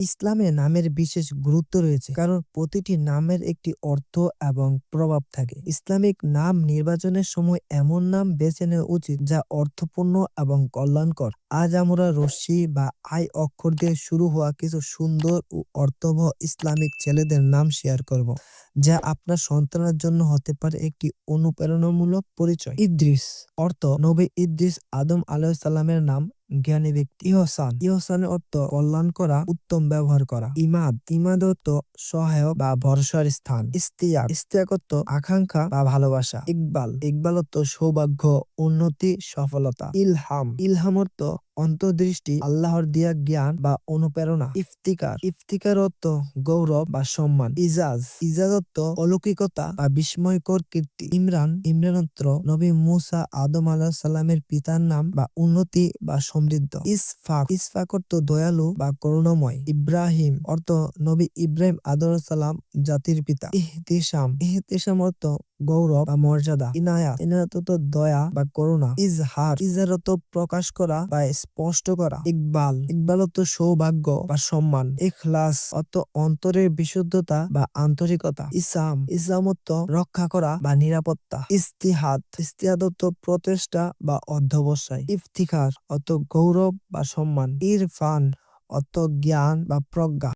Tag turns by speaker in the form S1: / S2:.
S1: ইসলামে নামের বিশেষ গুরুত্ব রয়েছে। কারণ প্রতিটি নামের একটি অর্থ এবং প্রভাব থাকে। ইসলামিক নাম নির্বাচনের সময় এমন নাম বেছে নেওয়া উচিত যা অর্থপূর্ণ এবং কল্যাণকর। আজ আমরা রশ্মি বা আই অক্ষর দিয়ে শুরু হওয়া কিছু সুন্দর ও অর্থবহ ইসলামিক ছেলেদের নাম শেয়ার করব, যা আপনার সন্তানের জন্য হতে পারে একটি অনুপ্রেরণামূলক পরিচয়। ইদ্রিস অর্থ, নবী ইদ্রিস আদম আলাইসাল্লামের নাম জ্ঞানী ব্যক্তি ইহসান ইহসানের অর্থ কল্যাণ করা, উত্তম ব্যবহার করা। ইমাদ ইমাদ অর্থ সহায়ক বা ভরসার স্থান। ইস্তিয়াক ইস্তিয়াক অর্থ আকাঙ্ক্ষা বা ভালোবাসা। ইকবাল ইকবাল অর্থ সৌভাগ্য, উন্নতি, সফলতা। ইলহাম ইলহাম অর্থ অন্তর্দৃষ্টি, আল্লাহর দিয়া জ্ঞান বা অনুপ্রেরণা, ইফতিকার। ইফতিকার অর্থ গৌরব বা সম্মান। ইজাজ ইজাজ অর্থ অলৌকিকতা বা বিস্ময়কর কীর্তি। ইমরান ইমরান অর্থ নবী মুসা আদম আলাহ সাল্লামের পিতার নাম বা উন্নতি বা সমৃদ্ধ। ইসফাক ইসফাক অর্থ দয়ালু বা করুণাময়। ইব্রাহিম, অর্থ নবী ইব্রাহিম আদর সালাম জাতির পিতা। ইহতিসাম ইহতিসাম অর্থ গৌরব বা মর্যাদা, ইনায়াত। ইনায়াত অর্থ দয়া বা করুণা, ইজহার। অর্থ প্রকাশ করা বা স্পষ্ট করা। ইকবাল। ইকবাল অর্থ সৌভাগ্য বা সম্মান। ইখলাস অর্থ অন্তরের বিশুদ্ধতা বা আন্তরিকতা। ইসাম। অর্থ রক্ষা করা বা নিরাপত্তা। ইস্তিহাদ। ইস্তিহাদ অর্থ প্রচেষ্টা বা অধ্যবসায়। ইফতিখার অর্থ গৌরব বা সম্মান। ইরফান অর্থ জ্ঞান বা প্রজ্ঞা।